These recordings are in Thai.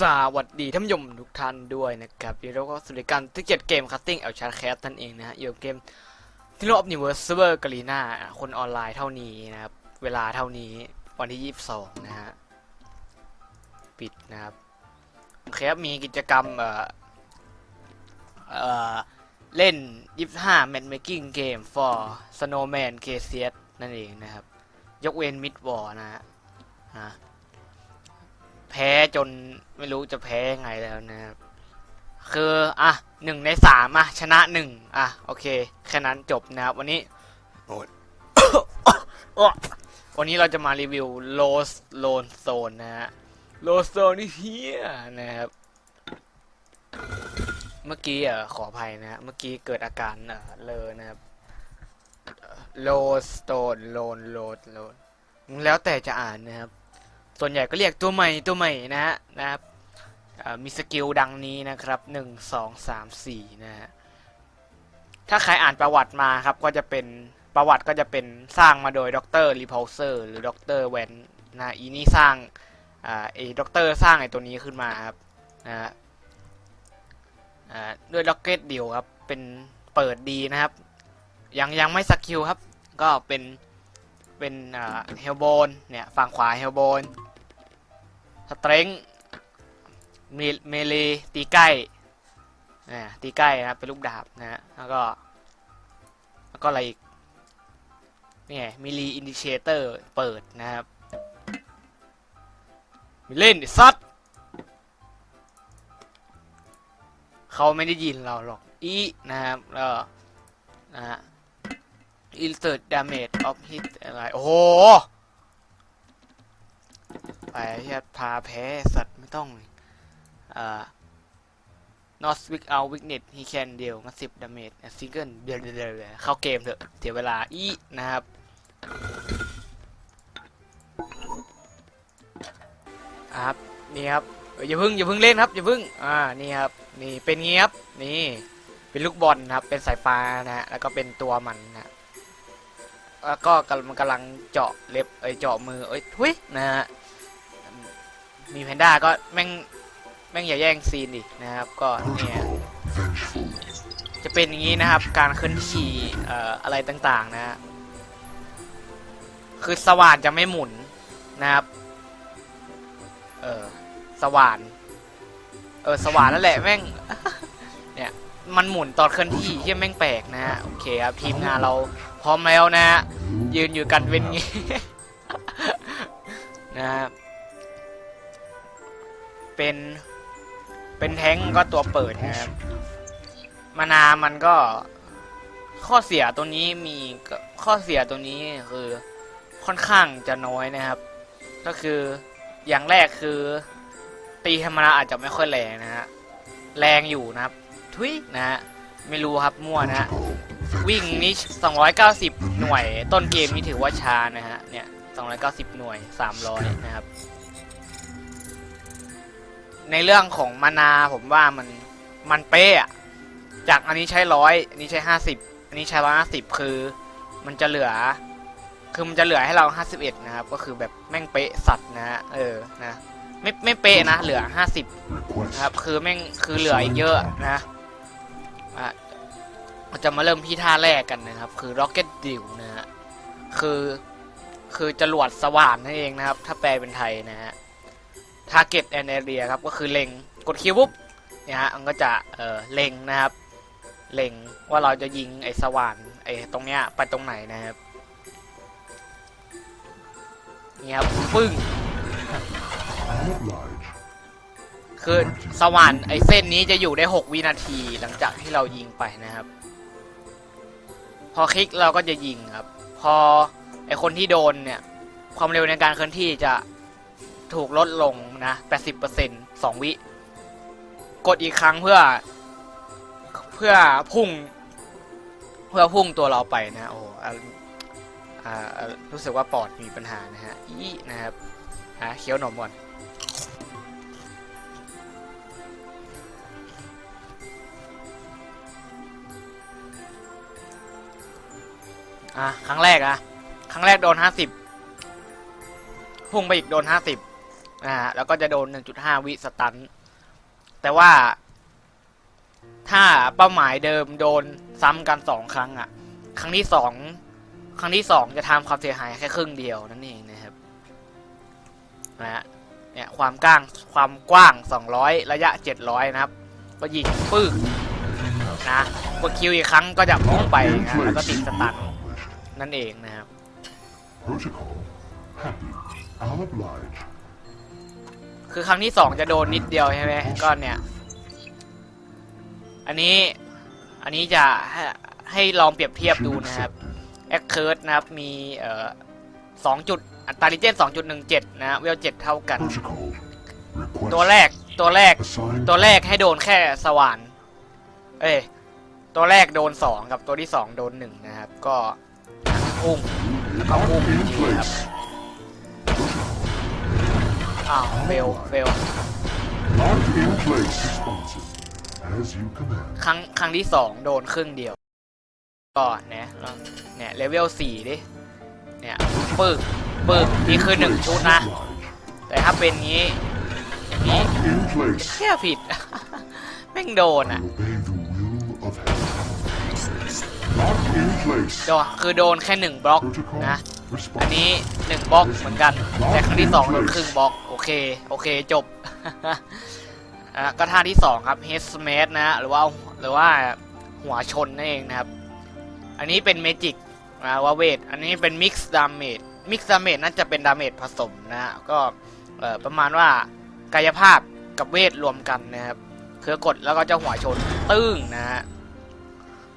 สวัสดีท่านผู้ชมทุกท่านด้วยนะครับยินดีต้อนรับสู่รายการที่เจ็ดเกมคัสติ้งเอลชาร์แคสนั่นเองนะฮะอยู่เกมที่โลกออฟนิเวอร์สเวอร์กาลีนาคนออนไลน์เท่านี้นะครับ เวลาเท่านี้วันที่ 22 นะฮะ ปิดนะครับโอเคครับมีกิจกรรมเอ่อเอ่อเล่น 25 matchmaking game for snowman k c s นั่นเองนะครับ ยกเว้น mid war นะฮะ แพ้จนไม่รู้จะแพ้ยังไงแล้วนะครับคืออะหนึ่งในสามอะชนะหนึ่งอะโอเคแค่นั้นจบนะครับวันนี้โอวันนี้เราจะมารีวิว Low Lone Zone นะฮะ Low Zone นี่เฮียนะครับเมื่อกี้อะขออภัยนะฮะเมื่อกี้เกิดอาการเอ่อเลอนะครับ Low Stone Lone Lone Lone แล้วแต่จะอ่านนะครับ ส่วนใหญ่ก็เรียกตัวใหม่ตัวใหม่นะฮะนะครับมีสกิลดังนี้นะครับหนึ่งสองสามสี่นะฮะ ถ้าใครอ่านประวัติมาครับ ก็จะเป็นประวัติก็จะเป็นสร้างมาโดยดรรีพ u ลเซอร์หรือดรแวนนะอีนี่สร้างอ่าไอ้ดรสร้างไอ้ตัวนี้ขึ้นมาครับนะฮะอ่าด้วยล็อกเก็ตเดียวครับ เป็นเปิดดีนะครับ ยังยังไม่สกิลครับ ก็เป็นเป็นเฮลโบนเนี่ยฝั่งขวาเฮลโบน สเตรงมีเมลีตีใกล้เนี่ยตีใกล้นะครับเป็นลูกดาบนะฮะแล้วก็ แล้วก็อะไรอีกเนี่ยมิลีอินดิเคเตอร์เปิดนะครับมีเล่นซัดเขาไม่ได้ยินเราหรอกอีนะครับแล้วนะฮะ insert damage of hit อะไร โอ้โห ไปเฮียพาแพ้สัตว์ไม่ต้องเลยอ่า not weak out weakness he can deal massive damage a single เดี๋ยวเดี๋ยวเดี๋ยวเข้าเกมเถอะเสียเวลาอีนะครับ ครับ นี่ครับ อย่าพึ่งอย่าพึ่งเล่นครับ อย่าพึ่ง อ่า นี่ครับ นี่เป็นงี้ครับ นี่ เป็นลูกบอลนะครับ เป็นสายฟ้านะฮะ แล้วก็เป็นตัวมันนะแล้วก็กำลังเจาะเล็บ เอ้ย เจาะมือ เอ้ยทุยนะฮะ มีแพนด้าก็แม่งแม่งอย่าแย่งซีนดินะครับ ก็เนี่ยจะเป็นอย่างนี้นะครับ การเคลื่อนที่เอ่ออะไรต่างๆนะฮะคือสว่านจะไม่หมุนนะครับ เออสว่าน เออสว่านนั่นแหละแม่ง เนี่ยมันหมุนตอนเคลื่อนที่ที่แม่งแปลกนะฮะโอเคครับทีมงานเราพร้อมแล้วนะฮะยืนอยู่กันเป็นงี้นะครับ เป็น เป็นแท้งก็ตัวเปิดนะครับ มานามันก็ ข้อเสียตัวนี้มีข้อเสียตัวนี้คือค่อนข้างจะน้อยนะครับ ก็คืออย่างแรกคือ ตีธรรมดาอาจจะไม่ค่อยแรงนะฮะแรงอยู่นะครับ ทุยนะฮะไม่รู้ครับมั่วนะฮะวิ่งนี่290 หน่วย ต้นเกมนี่ถือว่าช้านะฮะเนี่ย290 หน่วย 300 นะครับ ในเรื่องของมานาผมว่ามันมันเป๊ะอะจากอันนี้ใช้ร้อยอันนี้ใช้50อันนี้ใช้ร้อยห้าสิบคือ มันจะเหลือ คือมันจะเหลือให้เรา51นะครับ ก็คือแบบแม่งเป๊ะสัตว์นะฮะเออนะไม่ไม่เป๊ะนะ เหลือ50นะครับ คือแม่งคือเหลืออีกเยอะนะอะเราจะมาเริ่มที่ท่าแรกกันนะครับ คือ Rocket d i l นะฮะคือคือจรวดสว่านนั่นเองนะครับ ถ้าแปลเป็นไทยนะฮะ Target and Area ครับ ก็คือเล็งกดคิวปุ๊บเนี่ยฮะมันก็จะเออเล็งนะครับ เล็งว่าเราจะยิงไอ้สว่านไอ้ตรงเนี้ยไปตรงไหนนะครับเนี่ยครับปึ้งคือสว่านไอ้เส้นนี้จะอยู่ได้ 6 วินาทีหลังจากที่เรายิงไปนะครับ พอคลิกเราก็จะยิงครับ พอไอคนที่โดนเนี่ย ความเร็วในการเคลื่อนที่จะ ถูกลดลงนะ80% 2 วิ กดอีกครั้งเพื่อ เพื่อพุ่ง เพื่อพุ่งตัวเราไปนะ โอ้อ่ารู้สึกว่าปอดมีปัญหานะฮะอีนะครับอะเคี้ยวนมก่อนอะ ครั้งแรกอะครั้งแรกโดนห้าสิบพุ่งไปอีกโดนห้าสิบ นะฮะแล้วก็จะโดน 1.5 วิสตัน แต่ว่า ถ้าเป้าหมายเดิมโดนซ้ำกันสองครั้งอะ ครั้งที่สองครั้งที่สองจะทำความเสียหายแค่ครึ่งเดียวนั่นเองนะครับนะฮะเนี่ยความกว้างความกว้าง 200 ระยะ 700 นะครับ ก็ยิงปึ้งนะกดคิวอีกครั้งก็จะพุ่งไปนะแล้วก็ติดสตันนั่นเองนะครับ Protocol. Happy. I'll oblige. คือครั้งที่สองจะโดนนิดเดียวใช่ไหมก็เนี่ย อันนี้ อันนี้จะให้ให้ลองเปรียบเทียบดูนะครับแอคเคิร์ดนะครับ มีเอ่อสองจุดอัตราลิเจนสองจุดหนึ่งเจ็ดนะเวลเจ็ดเท่ากัน ตัวแรกตัวแรก ตัวแรกให้โดนแค่สว่าน เอ้ยตัวแรกโดนสองกับตัวที่สองโดนหนึ่งนะครับ ก็พุ่งแล้วก็พุ่งทีครับ อ้าวเฟลเฟล Lock in place. Responsive. As you command. ครั้งครั้งที่สองโดนครึ่งเดียวก็เนี่ยแล้วเนี่ยเลเวลสี่ดิ เนี่ยปึกปึกนี่คือหนึ่งชุดนะ แต่ถ้าเป็นงี้อย่างนี้ Lock in place. แค่ผิด แม่งโดน I อะ obey the will of heaven. Lock in place. โดนคือโดนแค่หนึ่งบล็อก Protocol. นะ อัน Responsive. นี้หนึ่งบล็อกเหมือนกัน แต่ครั้งที่สองโดนครึ่งบล็อก เค โอเคจบ อะก็ท่าที่สองครับ head smash นะฮะหรือว่าหรือว่าหัวชนนั่นเองนะครับ อันนี้เป็นเมจิกนะว่าเวท อันนี้เป็น mix damage mix damage น่าจะเป็นดาเมจผสมนะฮะก็ประมาณว่ากายภาพกับเวทรวมกันนะครับคือกดแล้วก็จะหัวชนตึ้งนะฮะ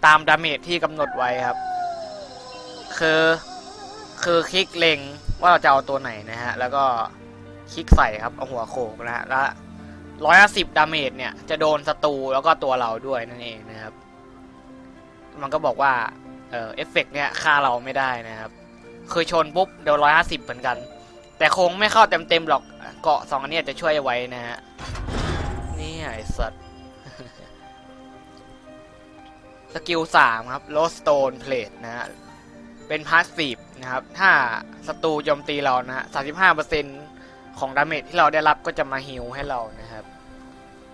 ตามดาเมจที่กำหนดไว้ครับ คือคือคลิกเล็งว่าเราจะเอาตัวไหนนะฮะ แล้วก็ คลิกใส่ครับเอาหัวโขกนะฮะแล้วร้อยสิบดาเมจเนี่ยจะโดนศัตรูแล้วก็ตัวเราด้วยนั่นเองนะครับ มันก็บอกว่าเออเอฟเฟกต์เนี่ยฆ่าเราไม่ได้นะครับ คือชนปุ๊บโดนร้อยห้าสิบเหมือนกัน แต่คงไม่เข้าเต็มๆหรอกเกาะสองอันนี้จะช่วยไว้นะฮะนี่ไอสัตว์สกิลสามครับโลสโตนเพลทนะฮะเป็นพาสซีฟนะครับ ถ้าศัตรูโจมตีเรานะฮะ35% ของดาเมจที่เราได้รับก็จะมาฮิลให้เรานะครับ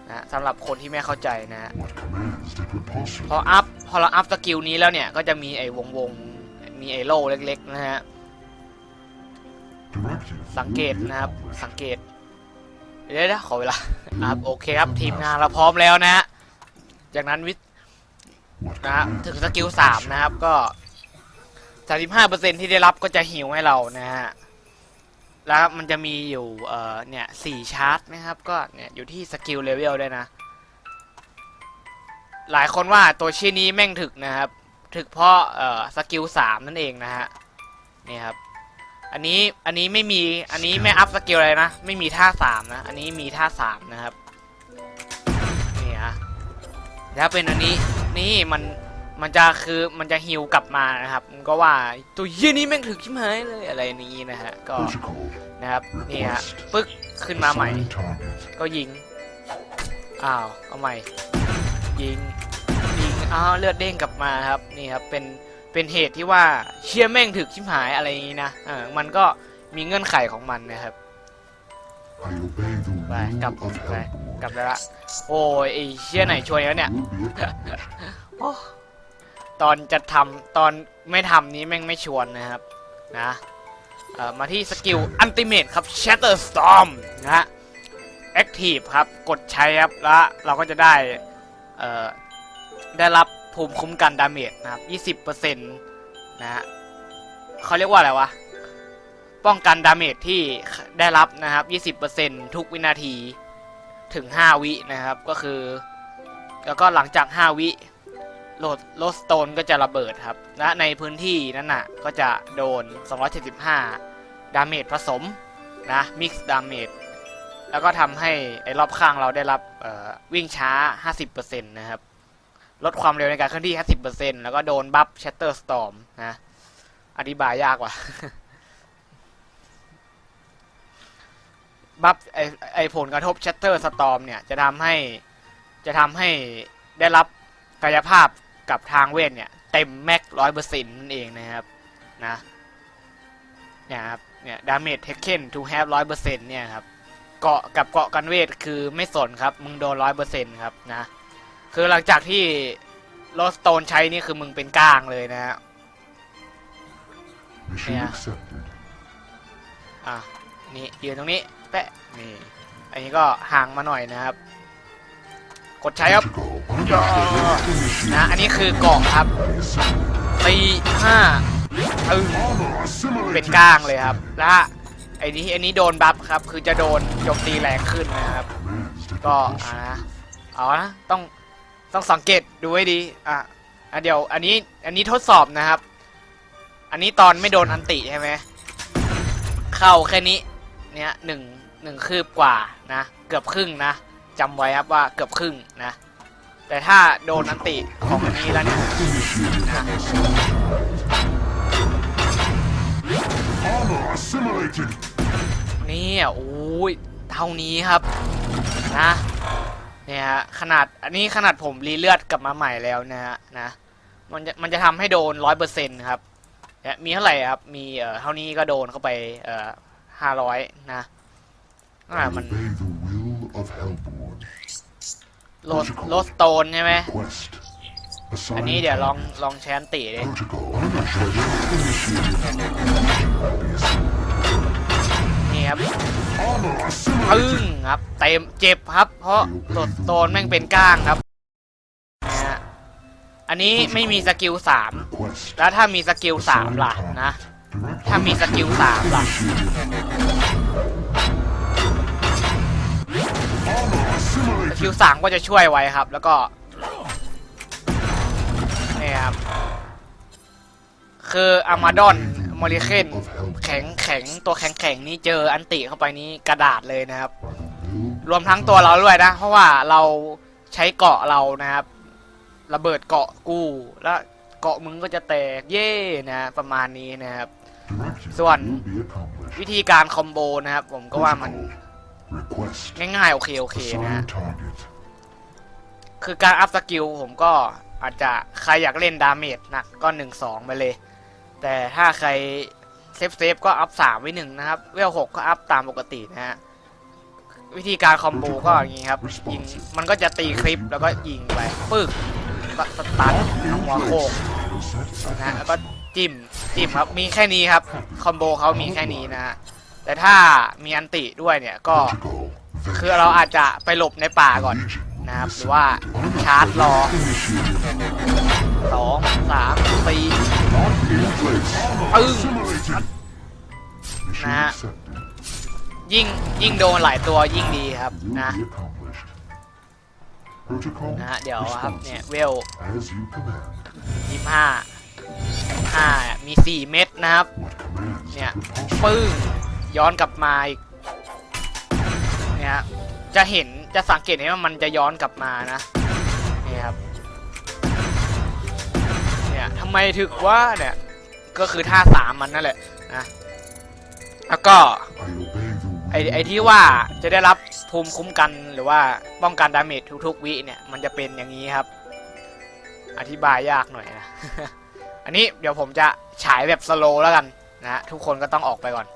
นะสำหรับคนที่ไม่เข้าใจนะฮะพออัพพอเราอัพสกิลนี้แล้วเนี่ย ก็จะมีไอ้วงวงมีไอ้โล่เล็กๆนะฮะสังเกตนะครับสังเกตเดี๋ยวนะขอเวลาครับโอเคครับทีมงานเราพร้อมแล้วนะฮะจากนั้นวิทนะฮะถึงสกิลสามนะครับก็สามสิบห้าเปอร์เซ็นที่ได้รับก็จะฮิวให้เรานะฮะ แล้วมันจะมีอยู่เอ่อเนี่ยสี่ชาร์จนะครับ ก็เนี่ยอยู่ที่สกิลเลเวลด้วยนะ หลายคนว่าตัวชื่อนี้แม่งถึกนะครับ ถึกเพราะเอ่อสกิลสามนั่นเองนะฮะนี่ครับ อันนี้อันนี้ไม่มีอันนี้ไม่อัพสกิลอะไรนะ ไม่มีท่าสามนะ อันนี้มีท่าสามนะครับนี่ฮะแล้วเป็นอันนี้นี่มัน มันจะคือมันจะฮิวกลับมานะครับมันก็ว่าตัวยี่นี้แม่งถึกชิบหายเลยอะไรนี้นะฮะก็นะครับนี่ฮะปึ๊กขึ้นมาใหม่ ก็ยิงอ้าวเอาใหม่ ยิงยิงอ้าวเลือดเด้งกลับมาครับนี่ครับเป็นเป็นเหตุที่ว่าเชี่ยแม่งถึกชิบหายอะไรนี้นะเออมันก็มีเงื่อนไขของมันนะครับไปกลับไปกลับได้ละโอ้ยไอ้เชี่ยไหนช่วยแล้วเนี่ย ตอนจะทำตอนไม่ทำนี้แม่งไม่ชวนนะครับนะมาที่สกิลอันติเม e ครับ Shatter Storm นะฮะ Active ครับ กดใช้ครับ แล้วเราก็จะได้ได้รับภูมิคุ้มกันดาเมจนะครับ 20%นะฮะเขาเรียกว่าอะไรวะ ป้องกันดาเมจที่ได้รับนะครับ 20%ทุกวินาทีถึง 5 วินะครับ ก็คือ แล้วก็หลังจาก 5 วิ โหลดโลดสโตนก็จะระเบิดครับ และในพื้นที่นั้นน่ะ ก็จะโดน 275 ดาเมจผสมนะมิกซ์ดาเมจแล้วก็ทำให้ไอ้รอบข้างเราได้รับวิ่งช้า 50%นะครับ ลดความเร็วในการเคลื่อนที่ 50%แล้วก็โดนบัฟ Shatter Storm นะ อธิบายยากว่ะบัฟไอไอผลกระทบ Shatter Storm เนี่ย จะทำให้จะทำให้ได้รับกายภาพ กับทางเวทเนี่ย เต็มแม็กร้อยเปอร์เซ็นต์นั่นเองนะครับนะเนี่ยครับเนี่ย damage taken to have ร้อยเปอร์เซ็นต์เนี่ยครับเกาะกับเกาะกันเวทคือไม่สนครับมึงโดนร้อยเปอร์เซ็นต์ครับนะคือหลังจากที่โรสโตนใช้นี่คือมึงเป็นก้างเลยนะฮะ Mission Yeah. accepted. อะนี่ยืนตรงนี้แปะนี่อันนี้ก็ห่างมาหน่อยนะครับ กดใช้ครับ Protocol understood. นะ อันนี้คือเกาะครับตีห้าตึงเป็นก้างเลยครับแล้วไอ้นี้อันนี้โดนบัฟครับ คือจะโดนโจมตีแรงขึ้นนะครับ ก็อ่าเอานะต้องต้องสังเกตดูให้ดีอะอะเดี๋ยวอันนี้อันนี้ทดสอบนะครับ อันนี้ตอนไม่โดนอันติใช่ไหมเข้าแค่นี้เนี่ยหนึ่งหนึ่งคืบกว่านะ เกือบครึ่งนะจำไว้ครับว่าเกือบครึ่งนะ แต่ถ้าโดนอันติของอันนี้แล้วเนี่ย Armor assimilated. เนี่ยโอ้ยเท่านี้ครับนะเนี่ยฮะขนาดอันนี้ขนาดผมรีเลือดกลับมาใหม่แล้วนะฮะนะมันจะมันจะทำให้โดนร้อยเปอร์เซ็นต์ครับเนี่ยมีเท่าไหร่ครับมีเอ่อเท่านี้ก็โดนเข้าไปเอ่อห้าร้อยนะอ่า I มัน obey the will of Hellborn. โลสโลสโตนใช่ไหม Quest. อัน Assigned นี้เดี๋ยวลอง target. ลองแชนติดิ Protocol understood. Initiated. นี่ครับ Armor ปึ้ง assimilated. ครับ เต็มเจ็บครับ เพราะโลสโตนแม่งเป็นก้างครับนะฮะอันนี้ไม่มีสกิลสาม Request. แล้วถ้ามีสกิลสาม Assigned ล่ะ target. นะ Direct ถ้ามีสกิลสามล่ะ สกิล assimilated. สามก็จะช่วยไว้ครับ แล้วก็นี่ครับคืออามาดอนมอริเคนแข็งแข็งตัวแข็งแข็งนี่เจออันติเข้าไปนี่กระดาษเลยนะครับ รวมทั้งตัวเราด้วยนะ เพราะว่าเราใช้เกาะเรานะครับ ระเบิดเกาะกู้แล้วเกาะมึงก็จะแตกเย่นะประมาณนี้นะครับ ส่วนวิธีการคอมโบนะครับ ผมก็ว่ามัน ง่ายๆ โอเค โอเคนะฮะ Assigned target. คือการอัพสกิลผมก็อาจจะใครอยากเล่นดาเมจหนักก็1 2ไปเลย แต่ถ้าใครเซฟเซฟก็อัพ3ไว้หนึ่งนะครับ เวล6ก็อัพตามปกตินะฮะ วิธีการคอมโบก็อย่างนี้ครับ ยิง มันก็จะตีคลิปแล้วก็ยิงไป ปึ๊กก็สตันเอาหัวโขก Set นะฮะแล้วก็จิ้มจิ้มครับ มีแค่นี้ครับ คอมโบเขามีแค่นี้นะฮะ แต่ถ้ามีอันติด้วยเนี่ยก็คือเราอาจจะไปหลบในป่าก่อนนะครับหรือว่าชาร์จรอสองสามสี่ปึ้งนะฮะยิ่งยิ่งโดนหลายตัวยิ่งดีครับนะนะฮะเดี๋ยวครับเนี่ยเวลยี่ห้าห้ามีสี่เม็ดนะครับเนี่ยปึ้ง ย้อนกลับมาอีกเนี่ยฮะจะเห็นจะสังเกตเห็นว่ามันจะย้อนกลับมานะนี่ครับเนี่ยทำไมถึกว่าเนี่ยก็คือท่าสามมันนั่นแหละนะแล้วก็ไอไอที่ว่าจะได้รับภูมิคุ้มกันหรือว่าป้องกันดาเมจทุกๆวิเนี่ยมันจะเป็นอย่างนี้ครับ อธิบายยากหน่อยนะ อันนี้เดี๋ยวผมจะฉายแบบสโลแล้วกัน นะทุกคนก็ต้องออกไปก่อน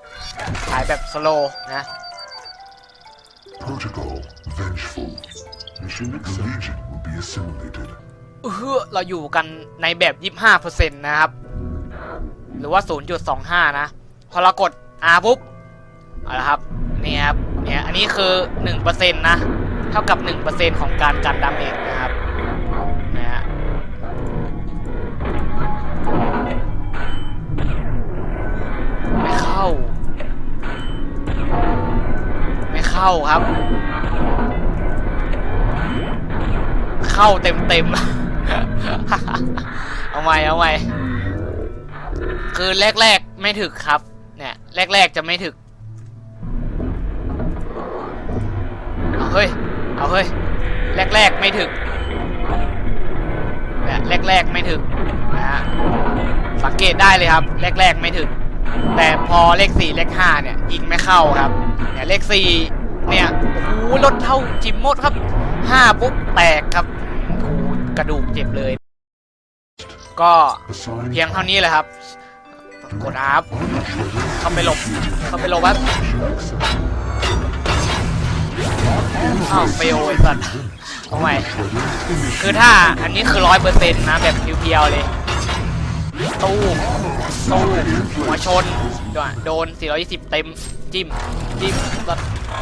ฉายแบบสโลว์นะ Protocol. Vengeful. Mission accepted. The Legion will be assimilated. เออเราอยู่กันในแบบ 25%นะครับ หรือว่า 0.25 นะ พอเรากด R ปุ๊บเอาละครับนี่ครับเนี่ยอันนี้คือ 1%นะ เท่ากับ 1%ของการกันดาเมจนะครับ เข้าครับ เข้าเต็มเต็มเอาใหม่เอาใหม่คือแรกๆไม่ถึกครับ เนี่ยแรกๆจะไม่ถึกเอาเฮ้ยเอาเฮ้ยแรกๆไม่ถึกเนี่ยแรกๆไม่ถึกนะฮะสังเกตได้เลยครับ แรกๆไม่ถึกแต่พอเลขสี่เลขห้าเนี่ยยิงไม่เข้าครับเนี่ยเลขสี่ เนี่ยโอ้โหลดเท่าจิมมดครับห้าปุ๊บแตกครับโอ้โหกระดูกเจ็บเลย ก็เพียงเท่านี้เลยครับ กดอัพ Armor shredder. เข้าไปหลบเข้าไปหลบครับอ้าวเฟลไอ้สัตว์ทำไมคือถ้าอันนี้คือร้อยเปอร์เซ็นต์นะแบบเพียวๆเลยตู้ตู้หัวชน โดนโดน420 เต็ม จิ้ม จิ้มก็โอ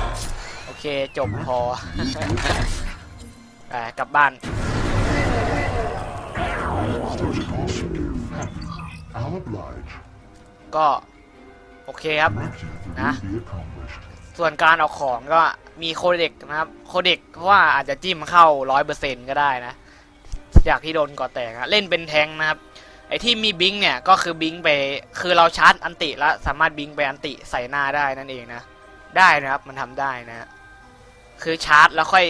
เคจบพอ ไปกลับบ้าน ก็โอเคครับ Directive Nah. will be accomplished. ส่วนการเอาของก็มีโคเด็กนะครับ โคเด็กเพราะว่าอาจจะจิ้มเข้าร้อยเปอร์เซ็นก็ได้นะ จากที่โดนก่อแตกนะเล่นเป็นแทงนะครับ ไอที่มีบิงค์เนี่ยก็คือบิงค์ไป คือเราชาร์จอันติแล้วสามารถบิงค์ไปอันติใส่หน้าได้นั่นเองนะ ได้นะครับมันทำได้นะฮะ คือชาร์จแล้วค่อย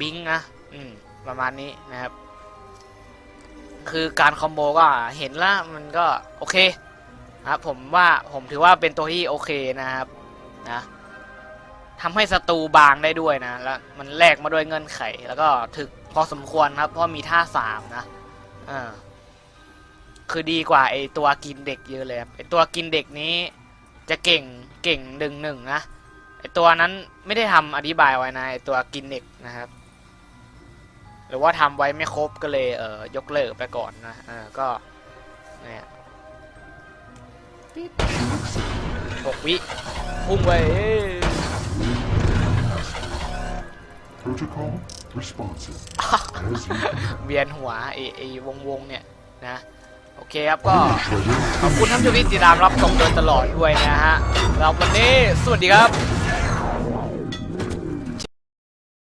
บิงนะอืมประมาณนี้นะครับ คือการคอมโบก็เห็นแล้วมันก็โอเคครับผมว่าผมถือว่าเป็นตัวที่โอเคนะครับนะทำให้ศัตรูบางได้ด้วยนะ แล้วมันแลกมาด้วยเงื่อนไข แล้วก็ถึกพอสมควรครับ เพราะมีท่าสามนะอ่าคือดีกว่าไอตัวกินเด็กเยอะเลยไอตัวกินเด็กนี้จะเก่งเก่งหนึ่งหนึ่งนะ ไอตัวนั้นไม่ได้ทำอธิบายไว้นะไอตัวกินเด็กนะครับ หรือว่าทำไว้ไม่ครบก็เลยเออยกเลิกไปก่อนนะเออก็เนี่ยปิ๊บหกวิพุ่งไปเอ้ย Protocol responsive. As you เวียนหัวไอไอวงวงๆเนี่ยนะโอเคครับก็ ready. ขอบคุณท่านผู้ชมที่ติดตามรับชมโดยตลอดด้วยนะฮะสำหรับวันนี้สวัสดีครับ